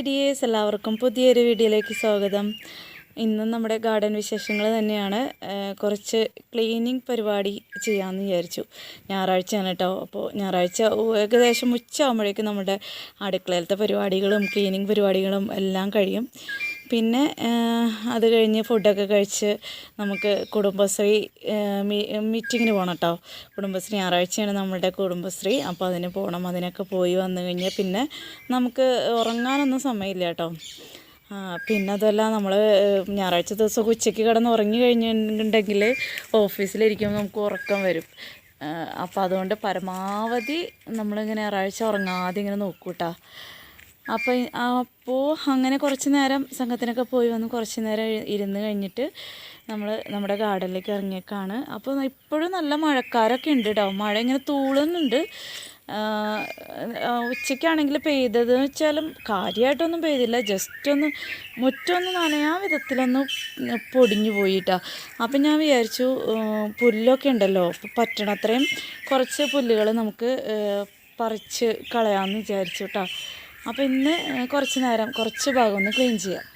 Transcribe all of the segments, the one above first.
Hi dears എല്ലാവർക്കും പുതിയൊരു വീഡിയോയിലേക്ക് സ്വാഗതം. ഇന്നും നമ്മുടെ ഗാർഡൻ വിശേഷങ്ങൾ തന്നെയാണ്. കുറച്ച് ക്ലീനിങ് പരിപാടി ചെയ്യാമെന്ന് വിചാരിച്ചു. ഞായറാഴ്ചയാണ് കേട്ടോ അപ്പോൾ ഞായറാഴ്ച ഏകദേശം ഉച്ചയാകുമ്പോഴേക്കും നമ്മുടെ അടുക്കളയിലത്തെ പരിപാടികളും ക്ലീനിങ് പരിപാടികളും എല്ലാം കഴിയും. പിന്നെ അത് കഴിഞ്ഞ് ഫുഡൊക്കെ കഴിച്ച് നമുക്ക് കുടുംബശ്രീ മീറ്റിങ്ങിന് പോകണം കേട്ടോ കുടുംബശ്രീ ഞായറാഴ്ചയാണ് നമ്മളുടെ കുടുംബശ്രീ. അപ്പോൾ അതിന് പോകണം അതിനൊക്കെ പോയി വന്നു കഴിഞ്ഞാൽ പിന്നെ നമുക്ക് ഉറങ്ങാനൊന്നും സമയമില്ല കേട്ടോ പിന്നെ അതല്ല നമ്മൾ ഞായറാഴ്ച ദിവസം ഉച്ചയ്ക്ക് കിടന്ന് ഉറങ്ങി കഴിഞ്ഞിട്ടുണ്ടെങ്കിൽ ഓഫീസിലിരിക്കുമ്പോൾ നമുക്ക് ഉറക്കം വരും. അപ്പോൾ അതുകൊണ്ട് പരമാവധി നമ്മളിങ്ങനെ ഞായറാഴ്ച ഉറങ്ങാതെ ഇങ്ങനെ നോക്കൂട്ടാ. അപ്പോൾ അപ്പോൾ അങ്ങനെ കുറച്ച് നേരം സംഘത്തിനൊക്കെ പോയി വന്ന് കുറച്ച് നേരം ഇരുന്ന് കഴിഞ്ഞിട്ട് നമ്മൾ നമ്മുടെ ഗാർഡനിലേക്ക് ഇറങ്ങിയേക്കാണ്. അപ്പോൾ ഇപ്പോഴും നല്ല മഴക്കാരൊക്കെ ഉണ്ട് കേട്ടോ മഴ ഇങ്ങനെ തൂളുന്നുണ്ട്. ഉച്ചയ്ക്കാണെങ്കിൽ പെയ്തത് വെച്ചാലും കാര്യമായിട്ടൊന്നും പെയ്തില്ല. ജസ്റ്റ് ഒന്ന് മുറ്റമൊന്ന് നനയാ വിധത്തിലൊന്ന് പൊടിഞ്ഞു പോയിട്ടാ അപ്പം ഞാൻ വിചാരിച്ചു പുല്ലൊക്കെ ഉണ്ടല്ലോ. പറ്റണത്രയും കുറച്ച് പുല്ലുകൾ നമുക്ക് പറിച്ച് കളയാമെന്ന് വിചാരിച്ചു കേട്ടോ അപ്പോൾ ഇന്ന് കുറച്ച് നേരം കുറച്ച് ഭാഗം ഒന്ന് ക്ലീൻ ചെയ്യാം.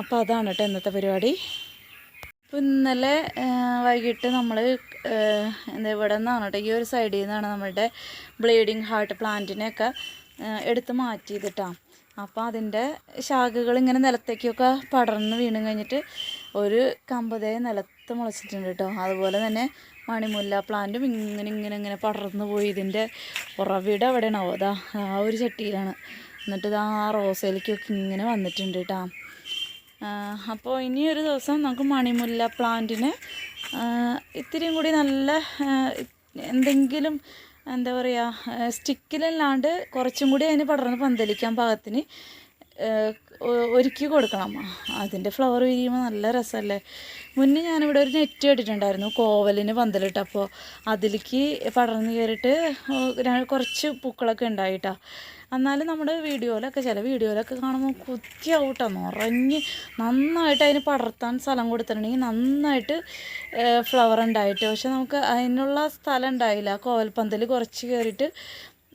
അപ്പോൾ അതാണ് കേട്ടോ ഇന്നത്തെ പരിപാടി. അപ്പോൾ ഇന്നലെ വൈകിട്ട് നമ്മൾ എന്താ ഇവിടെ നിന്നാണ് കേട്ടോ ഈ ഒരു സൈഡിൽ നിന്നാണ് നമ്മുടെ ബ്ലീഡിങ് ഹാർട്ട് പ്ലാന്റിനെയൊക്കെ എടുത്ത് മാറ്റിയതിട്ടാണ് അപ്പോൾ അതിന്റെ ശാഖകൾ ഇങ്ങനെ നിലത്തേക്കൊക്കെ പടർന്ന് വീണ് കഴിഞ്ഞിട്ട് ഒരു കമ്പതയെ നിലത്ത് മുളച്ചിട്ടുണ്ട് കേട്ടോ അതുപോലെ തന്നെ മണിമുല്ല പ്ലാന്റും ഇങ്ങനെ ഇങ്ങനെ ഇങ്ങനെ പടർന്നു പോയി. ഇതിന്റെ ഉറവിടം എവിടെയാണോ അതാ ആ ഒരു ചട്ടിയിലാണ്. എന്നിട്ട് ഇതാ ആ റോസയിലേക്കൊക്കെ ഇങ്ങനെ വന്നിട്ടുണ്ട് കേട്ടോ അപ്പോൾ ഇനി ഒരു ദിവസം നമുക്ക് മണിമുല്ല പ്ലാന്റിന് ഇത്തിരിയും കൂടി നല്ല എന്തെങ്കിലും എന്താ പറയുക സ്റ്റിക്കിലല്ലാണ്ട് കുറച്ചും കൂടി അതിന് പടർന്ന് പന്തലിക്കാൻ പാകത്തിന്. ഒരുക്കി കൊടുക്കണം. അതിന്റെ ഫ്ലവർ വിരിയുമ്പോൾ നല്ല രസമല്ലേ മുന്നേ ഞാനിവിടെ ഒരു നെറ്റ് കെട്ടിട്ടുണ്ടായിരുന്നു കോവലിന് പന്തലിട്ട്. അപ്പോൾ അതിലേക്ക് പടർന്നു കയറിയിട്ട് കുറച്ച് പൂക്കളൊക്കെ ഉണ്ടായിട്ടാ. എന്നാലും നമ്മുടെ വീഡിയോയിലൊക്കെ ചില വീഡിയോയിലൊക്കെ കാണുമ്പോൾ കുത്തിയാവും കേട്ടോ നിറഞ്ഞ് നന്നായിട്ട് അതിന് പടർത്താൻ സ്ഥലം കൊടുത്തിട്ടുണ്ടെങ്കിൽ നന്നായിട്ട് ഫ്ലവർ ഉണ്ടായിട്ട്. പക്ഷെ നമുക്ക് അതിനുള്ള സ്ഥലം ഉണ്ടായില്ല. കോവൽപ്പന്തൽ കുറച്ച് കയറിയിട്ട്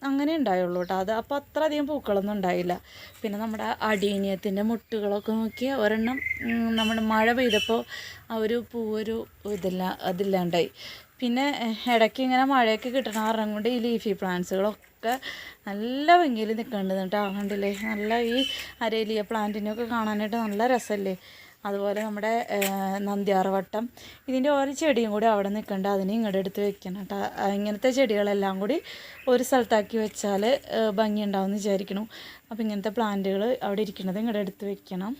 അങ്ങനെ ഉണ്ടായുള്ളൂ കേട്ടോ അത് അപ്പോൾ അത്ര അധികം പൂക്കളൊന്നും ഉണ്ടായില്ല. പിന്നെ നമ്മുടെ അടീനിയത്തിന്റെ മുട്ടുകളൊക്കെ നോക്കി ഒരെണ്ണം നമ്മുടെ മഴ പെയ്തപ്പോൾ ആ ഒരു പൂവൊരു ഇതില്ല അതില്ലാണ്ടായി. പിന്നെ ഇടയ്ക്ക് ഇങ്ങനെ മഴയൊക്കെ കിട്ടണ കാരണം കൊണ്ട് ഈ ലീഫി പ്ലാന്റ്സുകളൊക്കെ നല്ല ഭംഗിയിൽ നിൽക്കേണ്ടത് കേട്ടോ കണ്ടില്ലേ? നല്ല ഈ അരേലിയ പ്ലാന്റിനെയൊക്കെ കാണാനായിട്ട് നല്ല രസമല്ലേ അതുപോലെ നമ്മുടെ നന്ദ്യാർവട്ടം ഇതിന്റെ ഓരോ ചെടിയും കൂടി അവിടെ നിൽക്കേണ്ട. അതിനെ ഇങ്ങോട്ട് എടുത്ത് വെക്കണം കേട്ടോ. ഇങ്ങനത്തെ ചെടികളെല്ലാം കൂടി ഒരു സ്ഥലത്താക്കി വെച്ചാൽ ഭംഗി ഉണ്ടാവുമെന്ന് വിചാരിക്കണം അപ്പോൾ ഇങ്ങനത്തെ പ്ലാന്റുകൾ അവിടെ ഇരിക്കുന്നത് ഇങ്ങോട്ട് എടുത്ത് വെക്കണം.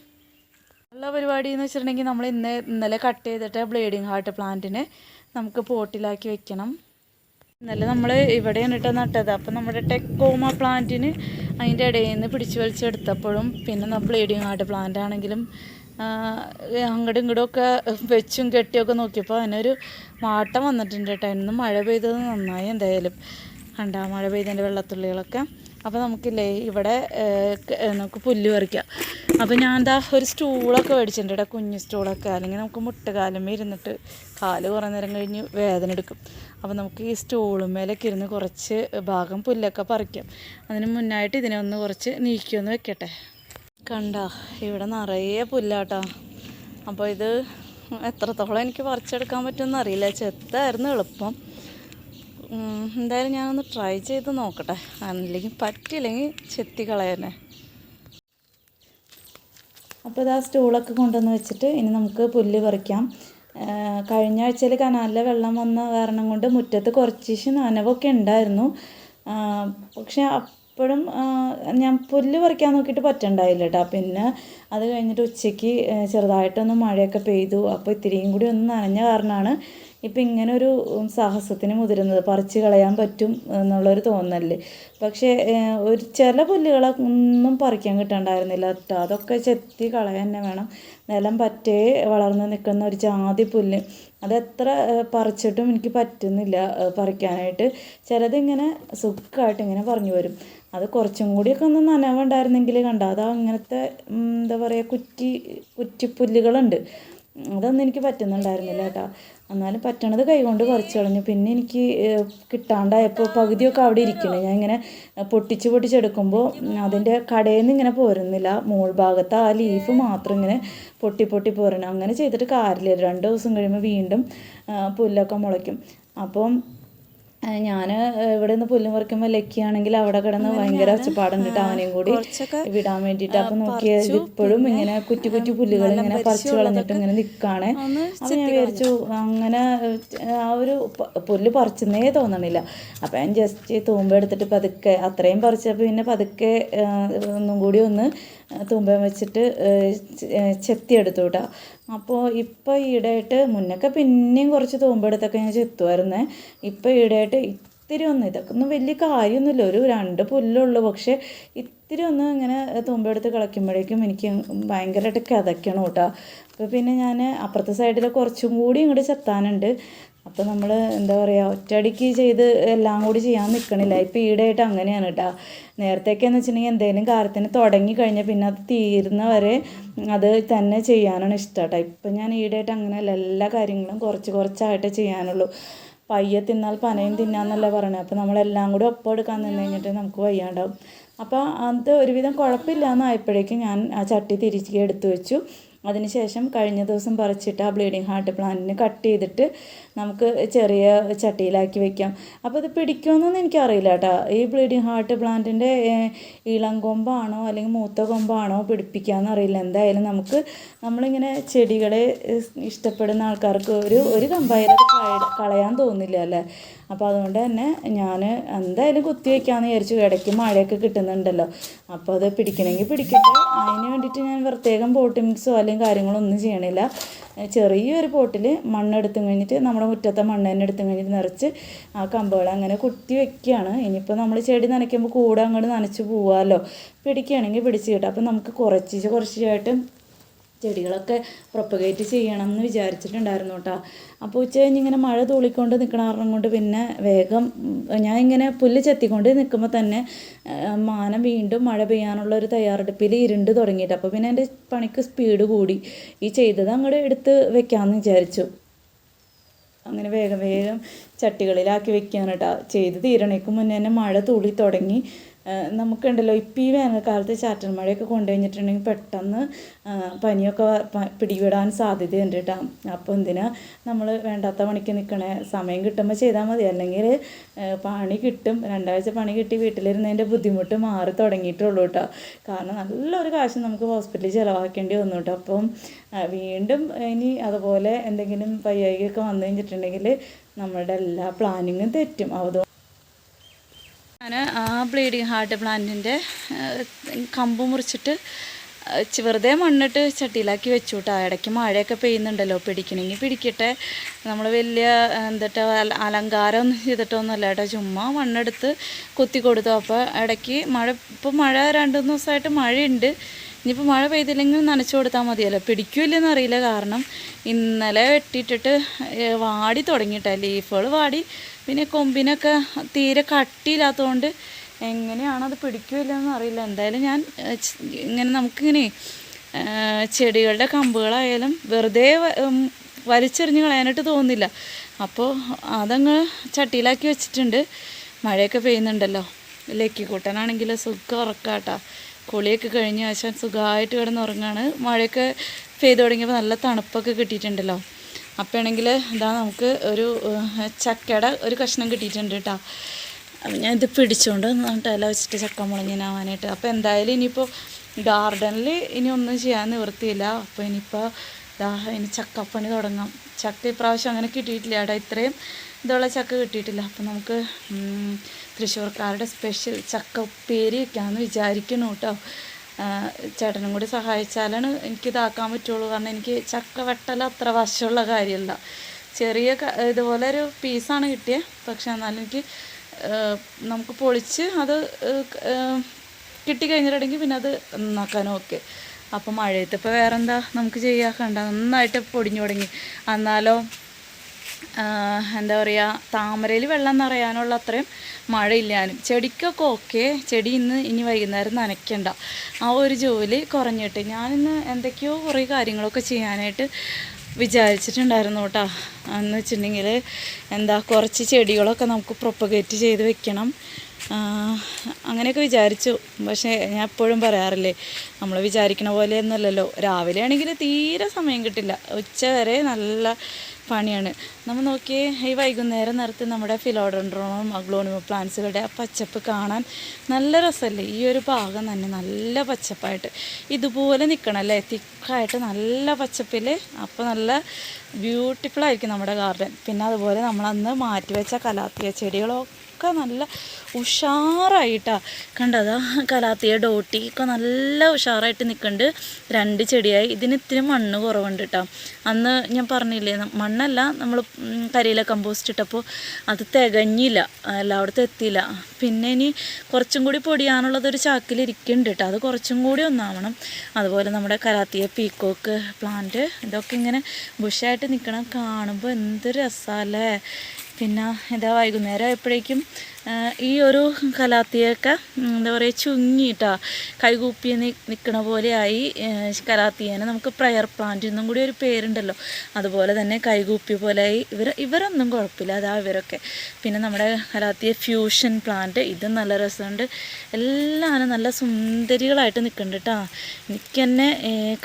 ഉള്ള പരിപാടി എന്ന് വെച്ചിട്ടുണ്ടെങ്കിൽ നമ്മൾ ഇന്ന് ഇന്നലെ കട്ട് ചെയ്തിട്ട് ബ്ലീഡിങ് ഹാർട്ട് പ്ലാന്റിനെ നമുക്ക് പോട്ടിലാക്കി വെക്കണം. ഇന്നലെ നമ്മൾ ഇവിടെയാണ് കേട്ടോ നട്ടത്. അപ്പം നമ്മുടെ ടെക്കോമ പ്ലാന്റിന് അതിന്റെ ഇടയിൽ നിന്ന് പിടിച്ചു വലിച്ചെടുത്തപ്പോഴും പിന്നെ ബ്ലീഡിങ് ഹാർട്ട് പ്ലാന്റ് ആണെങ്കിലും അങ്ങോട്ടും ഇങ്ങോട്ടും ഒക്കെ വെച്ചും കെട്ടിയൊക്കെ നോക്കിയപ്പോൾ അതിനൊരു മാട്ടം വന്നിട്ടുണ്ട് കേട്ടോ. ഇന്ന് മഴ പെയ്തത് നന്നായി എന്തായാലും. കണ്ടാ മഴ പെയ്തതിന്റെ വെള്ളത്തുള്ളികളൊക്കെ. അപ്പോൾ നമുക്കില്ലേ ഇവിടെ നമുക്ക് പുല്ല് പറിക്കാം. അപ്പോൾ ഞാൻ എന്താ ഒരു സ്റ്റൂളൊക്കെ മേടിച്ചിട്ടുണ്ട് കേട്ടോ കുഞ്ഞു സ്റ്റൂളൊക്കെ. അല്ലെങ്കിൽ നമുക്ക് മുട്ടുകാലം ഇരുന്നിട്ട് കാൽ കുറേ നേരം കഴിഞ്ഞ് വേദന എടുക്കും. അപ്പോൾ നമുക്ക് ഈ സ്റ്റൂളുമേലൊക്കെ ഇരുന്ന് കുറച്ച് ഭാഗം പുല്ലൊക്കെ പറിക്കാം. അതിന് മുന്നായിട്ട് ഇതിനെ ഒന്ന് കുറച്ച് നീക്കിയൊന്ന് വെക്കട്ടെ. കണ്ട ഇവിടെ നിറയെ പുല്ലാട്ടോ. അപ്പോൾ ഇത് എത്രത്തോളം എനിക്ക് പറിച്ചെടുക്കാൻ പറ്റുമെന്ന് അറിയില്ല. ചെത്തായിരുന്നു എളുപ്പം. എന്തായാലും ഞാനൊന്ന് ട്രൈ ചെയ്ത് നോക്കട്ടെ. അല്ലെങ്കിൽ പറ്റില്ലെങ്കിൽ ചെത്തി കളയന്നെ. അപ്പോൾ ആ സ്റ്റൂളൊക്കെ കൊണ്ടുവന്ന് വെച്ചിട്ട് ഇനി നമുക്ക് പുല്ല് പറിക്കാം. കഴിഞ്ഞ ആഴ്ചയിൽ കനാലിലെ വെള്ളം വന്ന കാരണം കൊണ്ട് മുറ്റത്ത് കുറച്ച് നനവൊക്കെ ഉണ്ടായിരുന്നു. പക്ഷെ അപ്പോഴും ഞാൻ പുല്ല് പറിക്കാൻ നോക്കിയിട്ട് പറ്റണ്ടായില്ല കേട്ടോ പിന്നെ അത് കഴിഞ്ഞിട്ട് ഉച്ചയ്ക്ക് ചെറുതായിട്ടൊന്ന് മഴയൊക്കെ പെയ്തു. അപ്പോൾ ഇത്തിരിയും കൂടി ഒന്ന് നനഞ്ഞ കാരണമാണ് ഇപ്പം ഇങ്ങനെ ഒരു സാഹസത്തിന് മുതിരുന്നത്. പറിച്ച് കളയാൻ പറ്റും എന്നുള്ളൊരു തോന്നൽ. പക്ഷേ ഒരു ചില പുല്ലുകളൊന്നും പറിക്കാൻ കിട്ടണ്ടായിരുന്നില്ല കേട്ടോ അതൊക്കെ ചെത്തി കളയാൻ തന്നെ വേണം. നിലം പറ്റേ വളർന്ന് നിൽക്കുന്ന ഒരു ജാതി പുല്ല്. അതെത്ര പറിച്ചിട്ടും എനിക്ക് പറ്റുന്നില്ല പറിക്കാനായിട്ട്. ചിലതിങ്ങനെ സുഖമായിട്ട് ഇങ്ങനെ പറഞ്ഞു വരും. അത് കുറച്ചും കൂടിയൊക്കെ ഒന്ന് നനവുണ്ടായിരുന്നെങ്കിൽ കണ്ട? അത് അങ്ങനത്തെ എന്താ പറയുക കുറ്റി കുറ്റിപ്പുല്ലുകളുണ്ട്. അതൊന്നും എനിക്ക് പറ്റുന്നുണ്ടായിരുന്നില്ല കേട്ടോ. എന്നാലും പറ്റണത് കൈകൊണ്ട് പറിച്ചു കളഞ്ഞു. പിന്നെ എനിക്ക് കിട്ടാണ്ടായപ്പോൾ പകുതിയൊക്കെ അവിടെ ഇരിക്കണം. ഞാൻ ഇങ്ങനെ പൊട്ടിച്ച് പൊട്ടിച്ചെടുക്കുമ്പോൾ അതിന്റെ കടയിൽ നിന്ന് ഇങ്ങനെ പോരുന്നില്ല. മോൾ ഭാഗത്ത് ആ ലീഫ് മാത്രം ഇങ്ങനെ പൊട്ടി പൊട്ടി പോരണം അങ്ങനെ ചെയ്തിട്ട് കാര്യമില്ല. രണ്ട് ദിവസം കഴിയുമ്പോൾ വീണ്ടും പുല്ലൊക്കെ മുളയ്ക്കും. അപ്പം ഞാൻ ഇവിടെ നിന്ന് പുല്ലും പറിക്കുമ്പോൾ ലക്കിയാണെങ്കിൽ അവിടെ കിടന്ന് ഭയങ്കര ഒച്ചപ്പാടുണ്ട് കേട്ടോ അവനെയും കൂടി വിടാൻ വേണ്ടിട്ട് അപ്പം നോക്കിയത് ഇപ്പോഴും ഇങ്ങനെ കുറ്റി കുറ്റി പുല്ലുകൾ ഇങ്ങനെ പറിച്ചു കളഞ്ഞിട്ട് ഇങ്ങനെ നിൽക്കാണ് അപ്പം ഞാൻ വിചാരിച്ചു അങ്ങനെ ആ ഒരു പുല്ല് പറിച്ചെന്നേ തോന്നണില്ല. അപ്പം ഞാൻ ജസ്റ്റ് തൂമ്പ എടുത്തിട്ട് പതുക്കെ അത്രയും പറിച്ചപ്പോൾ പിന്നെ പതുക്കെ ഒന്നും കൂടി ഒന്ന് തൂമ്പ വെച്ചിട്ട് ചെത്തി കേട്ടോ അപ്പോൾ ഇപ്പോൾ ഈടായിട്ട് മുന്നൊക്കെ പിന്നെയും കുറച്ച് തുമ്പെടുത്തൊക്കെ ഞാൻ ചെത്തുമായിരുന്നേ ഇപ്പോൾ ഈടായിട്ട് ഇത്തിരി ഒന്ന് ഇതൊക്കെ ഒന്നും വലിയ കാര്യമൊന്നുമില്ല. ഒരു രണ്ട് പുല്ലുള്ളൂ പക്ഷേ ഇത്തിരി ഒന്ന് ഇങ്ങനെ തുമ്പെടുത്ത് കളയ്ക്കുമ്പോഴേക്കും എനിക്ക് ഭയങ്കരമായിട്ട് കിതയ്ക്കണം കേട്ടോ. അപ്പോൾ പിന്നെ ഞാൻ അപ്പുറത്തെ സൈഡിൽ കുറച്ചും കൂടി ഇങ്ങോട്ട് ചെത്താനുണ്ട്. അപ്പോൾ നമ്മൾ എന്താ പറയുക ഒറ്റയടിക്ക് ചെയ്ത് എല്ലാം കൂടി ചെയ്യാൻ നിൽക്കണില്ല ഇപ്പോൾ ഈടായിട്ട് അങ്ങനെയാണ് കേട്ടോ നേരത്തെയൊക്കെ വെച്ചിട്ടുണ്ടെങ്കിൽ എന്തെങ്കിലും കാര്യത്തിന് തുടങ്ങി കഴിഞ്ഞാൽ പിന്നെ അത് തീരുന്ന വരെ അത് തന്നെ ചെയ്യാനാണ് ഇഷ്ടം കേട്ടോ ഇപ്പം ഞാൻ ഈടായിട്ട് അങ്ങനെയല്ല എല്ലാ കാര്യങ്ങളും കുറച്ച് കുറച്ചായിട്ട് ചെയ്യാനുള്ളൂ. പയ്യെ തിന്നാൽ പനയും തിന്നാന്നല്ല പറയണത് അപ്പോൾ നമ്മളെല്ലാം കൂടി ഒപ്പം എടുക്കാൻ നിന്ന് കഴിഞ്ഞിട്ട് നമുക്ക് വയ്യാണ്ടാവും. അപ്പോൾ അത് ഒരുവിധം കുഴപ്പമില്ല എന്നായപ്പോഴേക്കും ഞാൻ ആ ചട്ടി തിരിച്ച് എടുത്തു വെച്ചു. അതിനുശേഷം കഴിഞ്ഞ ദിവസം പറിച്ചിട്ട് ആ ബ്ലീഡിങ് ഹാർട്ട് പ്ലാന്റിന് കട്ട് ചെയ്തിട്ട് നമുക്ക് ചെറിയ ചട്ടിയിലാക്കി വെക്കാം. അപ്പോൾ ഇത് പിടിക്കുമെന്നൊന്നും എനിക്കറിയില്ല കേട്ടോ. ഈ ബ്ലീഡിങ് ഹാർട്ട് പ്ലാന്റിന്റെ ഇളം കൊമ്പാണോ അല്ലെങ്കിൽ മൂത്ത കൊമ്പാണോ പിടിപ്പിക്കാമെന്ന് അറിയില്ല. എന്തായാലും നമുക്ക് നമ്മളിങ്ങനെ ചെടികളെ ഇഷ്ടപ്പെടുന്ന ആൾക്കാർക്ക് ഒരു ഒരു കമ്പായാലും അത് കളയാൻ തോന്നില്ല അല്ലേ? അപ്പോൾ അതുകൊണ്ട് തന്നെ ഞാൻ എന്തായാലും കുത്തി വയ്ക്കാമെന്ന് വിചാരിച്ചു. ഇടയ്ക്ക് മഴയൊക്കെ കിട്ടുന്നുണ്ടല്ലോ. അപ്പോൾ അത് പിടിക്കണമെങ്കിൽ പിടിക്കട്ടെ. അതിന് വേണ്ടിയിട്ട് ഞാൻ പ്രത്യേകം പോട്ട് മിക്സോ കാര്യങ്ങളും കാര്യങ്ങളൊന്നും ചെയ്യണില്ല. ചെറിയൊരു പോട്ടിൽ മണ്ണെടുത്ത് കഴിഞ്ഞിട്ട് നമ്മുടെ മുറ്റത്തെ മണ്ണ് തന്നെ എടുത്ത് കഴിഞ്ഞിട്ട് നിറച്ച് ആ കമ്പുകൾ അങ്ങനെ കുത്തി വെക്കുകയാണ് ഇനിയിപ്പോൾ നമ്മൾ ചെടി നനയ്ക്കുമ്പോൾ കൂടെ അങ്ങോട്ട് നനച്ച് പോവാമല്ലോ പിടിക്കുകയാണെങ്കിൽ പിടിച്ച് കിട്ടും. അപ്പോൾ നമുക്ക് കുറച്ച് കുറച്ചായിട്ട് ചെടികളൊക്കെ പ്രൊപ്പഗേറ്റ് ചെയ്യണം എന്ന് വിചാരിച്ചിട്ടുണ്ടായിരുന്നു കേട്ടോ അപ്പോൾ ഉച്ച കഴിഞ്ഞ് ഇങ്ങനെ മഴ തൂളിക്കൊണ്ട് നിൽക്കണ കാരണം കൊണ്ട് പിന്നെ വേഗം ഞാൻ ഇങ്ങനെ പുല്ല് ചെത്തിക്കൊണ്ട് നിൽക്കുമ്പോൾ തന്നെ മാനം വീണ്ടും മഴ പെയ്യാനുള്ള ഒരു തയ്യാറെടുപ്പിൽ ഇരുണ്ട് തുടങ്ങിയിട്ട്. അപ്പോൾ പിന്നെ എന്റെ പണിക്ക് സ്പീഡ് കൂടി. ഈ ചെയ്തത് അങ്ങോട്ട് എടുത്ത് വെക്കാമെന്ന് വിചാരിച്ചു. അങ്ങനെ വേഗം വേഗം ചട്ടികളിലാക്കി വെക്കുകയാണ് ചെയ്ത് തീരണേക്ക് മുന്നേ തന്നെ മഴ തുളി തുടങ്ങി. നമുക്കുണ്ടല്ലോ. ഇപ്പം ഈ വേനൽക്കാലത്ത് ചാറ്റൽ മഴയൊക്കെ കൊണ്ടു കഴിഞ്ഞിട്ടുണ്ടെങ്കിൽ പെട്ടെന്ന് പനിയൊക്കെ വ- പ- പിടിപെടാൻ സാധ്യതയുണ്ട് കേട്ടോ അപ്പോൾ എന്തിനാ നമ്മൾ വേണ്ടാത്ത പണിക്ക് നിൽക്കണേ സമയം കിട്ടുമ്പോൾ ചെയ്താൽ മതി. അല്ലെങ്കിൽ പണി കിട്ടും. രണ്ടാഴ്ച പണി കിട്ടി വീട്ടിലിരുന്നതിന്റെ ബുദ്ധിമുട്ട് മാറി തുടങ്ങിയിട്ടുള്ളൂ കേട്ടോ കാരണം നല്ലൊരു കാശ് നമുക്ക് ഹോസ്പിറ്റലിൽ ചിലവാക്കേണ്ടി വന്നു കേട്ടോ അപ്പം വീണ്ടും ഇനി അതുപോലെ എന്തെങ്കിലും വയ്യായികയൊക്കെ വന്നു കഴിഞ്ഞിട്ടുണ്ടെങ്കിൽ നമ്മളുടെ എല്ലാ പ്ലാനിങ്ങും തെറ്റും. അത് ഞാൻ ആ ബ്ലീഡിങ് ഹാർട്ട് പ്ലാന്റിന്റെ കമ്പ് മുറിച്ചിട്ട് വെറുതെ മണ്ണിട്ട് ചട്ടിയിലാക്കി വെച്ചു കേട്ടോ ഇടയ്ക്ക് മഴയൊക്കെ പെയ്യുന്നുണ്ടല്ലോ പിടിക്കണമെങ്കിൽ പിടിക്കട്ടെ. നമ്മൾ വലിയ എന്തിട്ട് അലങ്കാരം ഒന്നും ചെയ്തിട്ടൊന്നുമല്ല കേട്ടോ. ചുമ്മാ മണ്ണെടുത്ത് കുത്തി കൊടുത്തു അപ്പോൾ ഇടയ്ക്ക് മഴ ഇപ്പോൾ മഴ രണ്ട് മൂന്ന് ദിവസമായിട്ട് മഴയുണ്ട്. ഇനിയിപ്പോൾ മഴ പെയ്തില്ലെങ്കിൽ നനച്ചു കൊടുത്താൽ മതിയല്ലോ. പിടിക്കില്ലെന്ന് അറിയില്ല കാരണം ഇന്നലെ വെട്ടിയിട്ടിട്ട് വാടി തുടങ്ങിയിട്ടേ ലീഫുകൾ വാടി. പിന്നെ കൊമ്പിനൊക്കെ തീരെ കട്ടിയില്ലാത്തതുകൊണ്ട് എങ്ങനെയാണത് പിടിക്കില്ലെന്ന് അറിയില്ല. എന്തായാലും ഞാൻ ഇങ്ങനെ നമുക്കിങ്ങനെ ചെടികളുടെ കമ്പുകളായാലും വെറുതെ വലിച്ചെറിഞ്ഞ് കളയാനായിട്ട് തോന്നില്ല അപ്പോൾ അതങ്ങ് ചട്ടിയിലാക്കി വെച്ചിട്ടുണ്ട്. മഴയൊക്കെ പെയ്യുന്നുണ്ടല്ലോ. ലക്കിക്കൂട്ടനാണെങ്കിൽ സുഖം ഉറക്കാട്ടാ. കുളിയൊക്കെ കഴിഞ്ഞ ശേഷം സുഖമായിട്ട് കിടന്നുറങ്ങാണ്. മഴയൊക്കെ പെയ്തു തുടങ്ങിയപ്പോൾ നല്ല തണുപ്പൊക്കെ കിട്ടിയിട്ടുണ്ടല്ലോ. അപ്പോൾ ആണെങ്കിൽ ഇതാ നമുക്ക് ഒരു ചക്കയുടെ ഒരു കഷ്ണം കിട്ടിയിട്ടുണ്ട് കേട്ടോ. അപ്പം ഞാൻ ഇത് പിടിച്ചുകൊണ്ട് ഇല വെച്ചിട്ട് ചക്ക മുളങ്ങിനാവാനായിട്ട് അപ്പോൾ എന്തായാലും ഇനിയിപ്പോൾ ഗാർഡനിൽ ഇനി ഒന്നും ചെയ്യാൻ നിവൃത്തിയില്ല. അപ്പോൾ ഇനിയിപ്പോൾ ദാ ഇനി ചക്കപ്പണി തുടങ്ങാം. ചക്ക ഇപ്രാവശ്യം അങ്ങനെ കിട്ടിയിട്ടില്ല. അവിടെ ഇത്രയും ഇതുള്ള ചക്ക കിട്ടിയിട്ടില്ല. അപ്പം നമുക്ക് തൃശ്ശൂർക്കാരുടെ സ്പെഷ്യൽ ചക്ക ഉപ്പേരി വയ്ക്കാമെന്ന് വിചാരിക്കുന്നു കേട്ടോ. ചേട്ടനും കൂടി സഹായിച്ചാലാണ് എനിക്കിതാക്കാൻ പറ്റുള്ളൂ. കാരണം എനിക്ക് ചക്ക വെട്ടൽ അത്ര വശമുള്ള കാര്യമല്ല. ചെറിയ ഇതുപോലെ ഒരു പീസാണ് കിട്ടിയത് പക്ഷെ എന്നാലും എനിക്ക് നമുക്ക് പൊളിച്ച് അത് കിട്ടിക്കഴിഞ്ഞിട്ടുണ്ടെങ്കിൽ പിന്നെ അത് നന്നാക്കാനും ഓക്കെ അപ്പം മഴയത്ത് ഇപ്പോൾ വേറെ എന്താ നമുക്ക് ചെയ്യാക്കണ്ട നന്നായിട്ട് പൊടിഞ്ഞു തുടങ്ങി. എന്നാലോ എന്താ പറയുക താമരയിൽ വെള്ളം നിറയാനുള്ള അത്രയും മഴയില്ലാനും. ചെടിക്കൊക്കെ ഓക്കെ. ചെടി ഇന്ന് ഇനി വൈകുന്നേരം നനയ്ക്കണ്ട. ആ ഒരു ജോലി കുറഞ്ഞിട്ട് ഞാനിന്ന് എന്തൊക്കെയോ കുറേ കാര്യങ്ങളൊക്കെ ചെയ്യാനായിട്ട് വിചാരിച്ചിട്ടുണ്ടായിരുന്നു കേട്ടോ. എന്ന് വെച്ചിട്ടുണ്ടെങ്കിൽ എന്താ കുറച്ച് ചെടികളൊക്കെ നമുക്ക് പ്രൊപ്പഗേറ്റ് ചെയ്ത് വെക്കണം. അങ്ങനെയൊക്കെ വിചാരിച്ചു. പക്ഷേ ഞാൻ എപ്പോഴും പറയാറില്ലേ നമ്മൾ വിചാരിക്കണ പോലെയൊന്നുമല്ലല്ലോ. രാവിലെ ആണെങ്കിൽ തീരെ സമയം കിട്ടില്ല. ഉച്ച വരെ നല്ല പണിയാണ്. നമ്മൾ നോക്കിയേ ഈ വൈകുന്നേരം നേരത്തെ നമ്മുടെ ഫിലോഡൻഡ്രോണും അഗ്ലോണിമ പ്ലാന്റ്സുകളുടെ ആ പച്ചപ്പ് കാണാൻ നല്ല രസമല്ലേ? ഈ ഒരു ഭാഗം തന്നെ നല്ല പച്ചപ്പായിട്ട്. ഇതുപോലെ നിൽക്കണം അല്ലേ തിക്കായിട്ട് നല്ല പച്ചപ്പിൽ അപ്പോൾ നല്ല ബ്യൂട്ടിഫുൾ ആയിരിക്കും നമ്മുടെ ഗാർഡൻ. പിന്നെ അതുപോലെ നമ്മൾ അന്ന് മാറ്റിവെച്ച കലാത്തിയ ചെടികളൊക്കെ നല്ല ഉഷാറായിട്ടാണ് കണ്ടതാ കലാത്തിയ ഡോട്ടി ഒക്കെ നല്ല ഉഷാറായിട്ട് നിൽക്കുന്നുണ്ട് രണ്ട് ചെടിയായി. ഇതിന് ഇത്തിരി മണ്ണ് കുറവുണ്ട് കേട്ടോ അന്ന് ഞാൻ പറഞ്ഞില്ലേ മണ്ണല്ല നമ്മൾ കരിയില കമ്പോസ്റ്റ് ഇട്ടപ്പോൾ അത് തികഞ്ഞില്ല എല്ലായിടത്തും എത്തിയില്ല. പിന്നെ ഇനി കുറച്ചും കൂടി പൊടിയാനുള്ളത് ഒരു ചാക്കിൽ ഇരിക്കുന്നുണ്ട് കേട്ടോ അത് കുറച്ചും കൂടി ഒന്നാവണം. അതുപോലെ നമ്മുടെ കരാത്തിയ പീക്കോക്ക് പ്ലാന്റ് ഇതൊക്കെ ഇങ്ങനെ ബുഷായിട്ട് നിൽക്കണം കാണുമ്പോൾ എന്ത് രസമല്ലേ പിന്നെ ഇതാ വൈകുന്നേരം ആയപ്പോഴേക്കും ഈ ഒരു കലാത്തിയൊക്കെ എന്താ പറയുക ചുങ്ങിയിട്ടാ കൈകൂപ്പി നിൽക്കണ പോലെയായി കലാത്തിയേനെ നമുക്ക് പ്രയർ പ്ലാന്റ് എന്നും കൂടി ഒരു പേരുണ്ടല്ലോ. അതുപോലെ തന്നെ കൈകൂപ്പി പോലെയായി ഇവർ ഇവരൊന്നും കുഴപ്പമില്ല അതാ ഇവരൊക്കെ. പിന്നെ നമ്മുടെ കലാത്തിയ ഫ്യൂഷൻ പ്ലാന്റ് ഇതും നല്ല രസമുണ്ട്. എല്ലാവരും നല്ല സുന്ദരികളായിട്ട് നിൽക്കുന്നുണ്ട് കേട്ടോ എനിക്ക് തന്നെ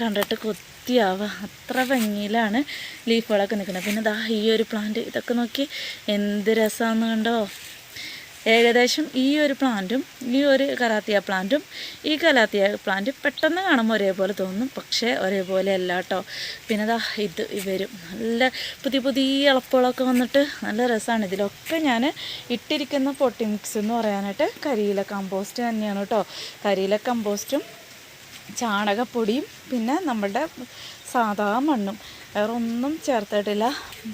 കണ്ടിട്ട് കൊത്തി വൃത്തിയാവുക. അത്ര ഭംഗിയിലാണ് ലീഫുകളൊക്കെ നിൽക്കുന്നത്. പിന്നെ ദാ ഈ ഒരു പ്ലാന്റ് ഇതൊക്കെ നോക്കി എന്ത് രസമാണെന്ന് കണ്ടോ? ഏകദേശം ഈ ഒരു പ്ലാന്റും ഈ ഒരു കലാത്തിയ പ്ലാന്റും ഈ കലാത്തിയ പ്ലാന്റ് പെട്ടെന്ന് കാണുമ്പോൾ ഒരേപോലെ തോന്നും. പക്ഷേ ഒരേപോലെ അല്ല കേട്ടോ പിന്നെ ദാ ഇത് ഇവരും. നല്ല പുതിയ പുതിയ ഇളപ്പുകളൊക്കെ വന്നിട്ട് നല്ല രസമാണ്. ഇതിലൊക്കെ ഞാൻ ഇട്ടിരിക്കുന്ന പൊട്ടി മിക്സ് എന്ന് പറയാനായിട്ട് കരിയില കമ്പോസ്റ്റ് തന്നെയാണ് കേട്ടോ കരിയില കമ്പോസ്റ്റും ചാണകപ്പൊടിയും പിന്നെ നമ്മുടെ സാധാ മണ്ണും. വേറെ ഒന്നും ചേർത്തിട്ടില്ല.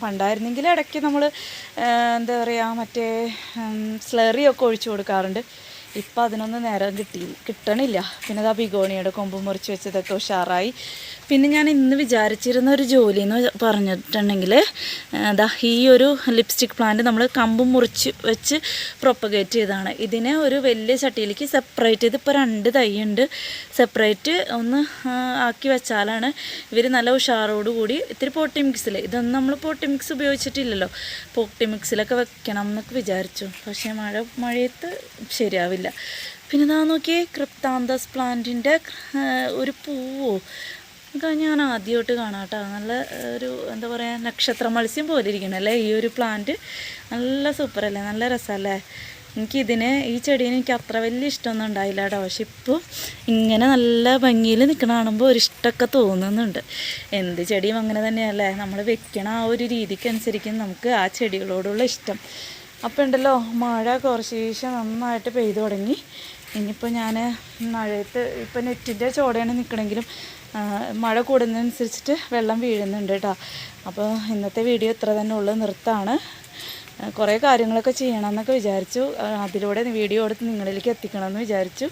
പണ്ടായിരുന്നെങ്കിൽ ഇടയ്ക്ക് നമ്മൾ എന്താ പറയുക മറ്റേ സ്ലറിയൊക്കെ ഒഴിച്ചു കൊടുക്കാറുണ്ട്. ഇപ്പം അതിനൊന്നും നേരം കിട്ടി കിട്ടണില്ല. പിന്നെ അതാ ബിഗോണിയുടെ കൊമ്പ് മുറിച്ച് വെച്ചതൊക്കെ ഉഷാറായി. പിന്നെ ഞാൻ ഇന്ന് വിചാരിച്ചിരുന്ന ഒരു ജോലി എന്ന് പറഞ്ഞിട്ടുണ്ടെങ്കിൽ അതാ ഈ ഒരു ലിപ്സ്റ്റിക് പ്ലാന്റ് നമ്മൾ കമ്പ് മുറിച്ച് വെച്ച് പ്രൊപ്പഗേറ്റ് ചെയ്തതാണ്. ഇതിനെ ഒരു വലിയ ചട്ടിയിലേക്ക് സെപ്പറേറ്റ് ചെയ്ത് ഇപ്പോൾ രണ്ട് തൈയുണ്ട്. സെപ്പറേറ്റ് ഒന്ന് ആക്കി വെച്ചാലാണ് ഇവർ നല്ല ഉഷാറോടുകൂടി ഇത്തിരി പോട്ടി മിക്സിൽ ഇതൊന്നും നമ്മൾ പോട്ടി മിക്സ് ഉപയോഗിച്ചിട്ടില്ലല്ലോ. പോട്ടി മിക്സിലൊക്കെ വെക്കണം എന്നൊക്കെ വിചാരിച്ചു. പക്ഷേ മഴ മഴയത്ത് ശരിയാവില്ല. പിന്നെ ഇതാ നോക്കിയേ ക്രിപ്താന്തസ് പ്ലാന്റിന്റെ ഒരു പൂവോ ഒക്കെ ഞാൻ ആദ്യമായിട്ട് കാണാം കേട്ടോ നല്ല ഒരു എന്താ പറയുക നക്ഷത്ര മത്സ്യം പോലെ ഇരിക്കണല്ലേ ഈ ഒരു പ്ലാന്റ് നല്ല സൂപ്പറല്ലേ നല്ല രസമല്ലേ? എനിക്കിതിന് ഈ ചെടീനെ എനിക്ക് അത്ര വലിയ ഇഷ്ടമൊന്നും ഉണ്ടായില്ല കേട്ടോ പക്ഷെ ഇപ്പോൾ ഇങ്ങനെ നല്ല ഭംഗിയിൽ നിൽക്കണ കാണുമ്പോൾ ഒരു ഇഷ്ടമൊക്കെ തോന്നുന്നുണ്ട്. എന്ത് ചെടിയും അങ്ങനെ തന്നെയല്ലേ? നമ്മൾ വെക്കണ ആ ഒരു രീതിക്ക് അനുസരിക്കും നമുക്ക് ആ ചെടികളോടുള്ള ഇഷ്ടം. അപ്പോൾ ഉണ്ടല്ലോ മഴ കുറച്ച് ശേഷം നന്നായിട്ട് പെയ്തു തുടങ്ങി. ഇനിയിപ്പോൾ ഞാൻ മഴയത്ത് ഇപ്പോൾ നെറ്റിന്റെ ചോടയാണ് നിൽക്കണമെങ്കിലും മഴ കൂടുന്നതനുസരിച്ചിട്ട് വെള്ളം വീഴുന്നുണ്ട് കേട്ടോ. അപ്പോൾ ഇന്നത്തെ വീഡിയോ ഇത്ര തന്നെ ഉള്ളു. നിർത്താണ്. കുറേ കാര്യങ്ങളൊക്കെ ചെയ്യണമെന്നൊക്കെ വിചാരിച്ചു. അതിലൂടെ വീഡിയോ എടുത്ത് നിങ്ങളിലേക്ക് എത്തിക്കണമെന്ന് വിചാരിച്ചു.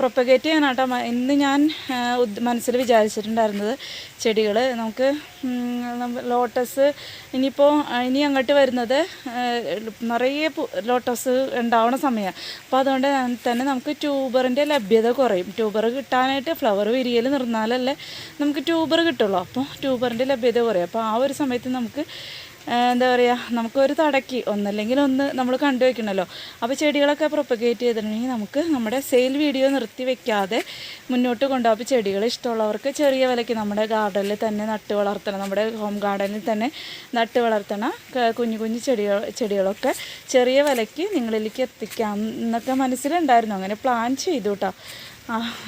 പ്രൊപ്പഗേറ്റ് ചെയ്യാനാട്ടോ. ഇന്ന് ഞാൻ മനസ്സിൽ വിചാരിച്ചിട്ടുണ്ടായിരുന്നത് ചെടികൾ. നമുക്ക് ലോട്ടസ് ഇനിയിപ്പോൾ ഇനി അങ്ങോട്ട് വരുന്നത് നിറയെ ലോട്ടസ് ഉണ്ടാവണ സമയമാണ് അപ്പോൾ അതുകൊണ്ട് തന്നെ നമുക്ക് ട്യൂബറിന്റെ ലഭ്യത കുറയും. ട്യൂബർ കിട്ടാനായിട്ട് ഫ്ലവർ വിരിയൽ നിർന്നാലല്ലേ നമുക്ക് ട്യൂബർ കിട്ടുള്ളൂ. അപ്പോൾ ട്യൂബറിന്റെ ലഭ്യത കുറയും. അപ്പോൾ ആ ഒരു സമയത്ത് നമുക്ക് എന്താ പറയുക നമുക്കൊരു തടക്കി ഒന്നല്ലെങ്കിൽ ഒന്ന് നമ്മൾ കണ്ടു വെക്കണമല്ലോ അപ്പോൾ ചെടികളൊക്കെ പ്രൊപ്പഗേറ്റ് ചെയ്തിട്ടുണ്ടെങ്കിൽ നമുക്ക് നമ്മുടെ സെയിൽ വീഡിയോ നിർത്തി വെക്കാതെ മുന്നോട്ട് കൊണ്ടുപോകും. അപ്പോൾ ചെടികൾ ഇഷ്ടമുള്ളവർക്ക് ചെറിയ വിലയ്ക്ക് നമ്മുടെ ഗാർഡനിൽ തന്നെ നട്ട് വളർത്തണം. നമ്മുടെ ഹോം ഗാർഡനിൽ തന്നെ നട്ട് വളർത്തണം കുഞ്ഞു കുഞ്ഞു ചെടികൾ ചെടികളൊക്കെ ചെറിയ വിലയ്ക്ക് നിങ്ങളിലേക്ക് എത്തിക്കാം എന്നൊക്കെ മനസ്സിലുണ്ടായിരുന്നു. അങ്ങനെ പ്ലാൻ ചെയ്തു കേട്ടോ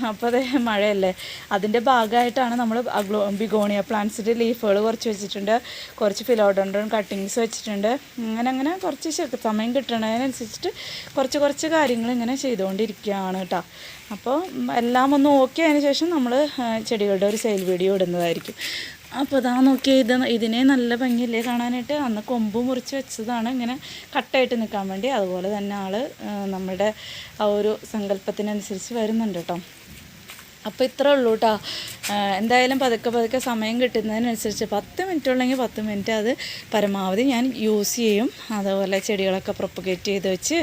അപ്പോൾ അതെ മഴയല്ലേ. അതിന്റെ ഭാഗമായിട്ടാണ് നമ്മൾ ബിഗോണിയ പ്ലാന്റ്സിന്റെ ലീഫുകൾ കുറച്ച് വെച്ചിട്ടുണ്ട്. കുറച്ച് ഫിലോഡോണ്ടോൺ കട്ടിങ്സ് വെച്ചിട്ടുണ്ട്. അങ്ങനെ അങ്ങനെ കുറച്ച് സമയം കിട്ടണതിനനുസരിച്ചിട്ട് കുറച്ച് കുറച്ച് കാര്യങ്ങൾ ഇങ്ങനെ ചെയ്തുകൊണ്ടിരിക്കുകയാണ് കേട്ടോ. അപ്പോൾ എല്ലാം ഒന്ന് ഓക്കെ ആയതിനു ശേഷം നമ്മൾ ചെടികളുടെ ഒരു സെയിൽ വീഡിയോ ഇടുന്നതായിരിക്കും. അപ്പോൾ അതാ നോക്കി ഇത് ഇതിനെ നല്ല ഭംഗിയില്ലേ കാണാനായിട്ട്? അന്ന് കൊമ്പ് മുറിച്ച് വെച്ചതാണ് ഇങ്ങനെ കട്ടായിട്ട് നിൽക്കാൻ വേണ്ടി. അതുപോലെ തന്നെ ആൾ നമ്മുടെ ആ ഒരു സങ്കല്പത്തിനനുസരിച്ച് വരുന്നുണ്ട് കേട്ടോ. അപ്പോൾ ഇത്രേ ഉള്ളൂ കേട്ടോ. എന്തായാലും പതുക്കെ പതുക്കെ സമയം കിട്ടുന്നതിനനുസരിച്ച് പത്ത് മിനിറ്റ് ഉള്ളെങ്കിൽ പത്ത് മിനിറ്റ് അത് പരമാവധി ഞാൻ യൂസ് ചെയ്യും. അതുപോലെ ചെടികളൊക്കെ പ്രൊപ്പഗേറ്റ് ചെയ്ത് വെച്ച്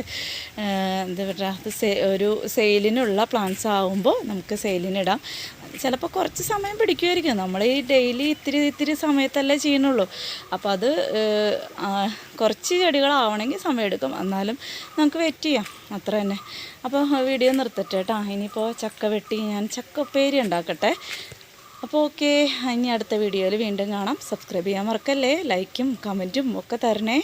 എന്താ പറയുക അത് ഒരു സെയിലിനുള്ള പ്ലാന്റ്സ് ആകുമ്പോൾ നമുക്ക് സെയിലിനിടാം. ചിലപ്പോൾ കുറച്ച് സമയം പിടിക്കുമായിരിക്കും നമ്മൾ ഈ ഡെയിലി ഇത്തിരി ഇത്തിരി സമയത്തല്ലേ ചെയ്യുന്നുള്ളൂ. അപ്പോൾ അത് കുറച്ച് ചെടികളാവണമെങ്കിൽ സമയമെടുക്കും എന്നാലും നമുക്ക് വെയിറ്റ് ചെയ്യാം. അത്ര തന്നെ. അപ്പോൾ വീഡിയോ നിർത്തട്ടെ കേട്ടോ. ഇനിയിപ്പോൾ ചക്ക വെട്ടി ഞാൻ ചക്ക ഉപ്പേരി ഉണ്ടാക്കട്ടെ. അപ്പോൾ ഓക്കെ. ഇനി അടുത്ത വീഡിയോയിൽ വീണ്ടും കാണാം. സബ്സ്ക്രൈബ് ചെയ്യാൻ മറക്കല്ലേ? ലൈക്കും കമന്റും ഒക്കെ തരണേ.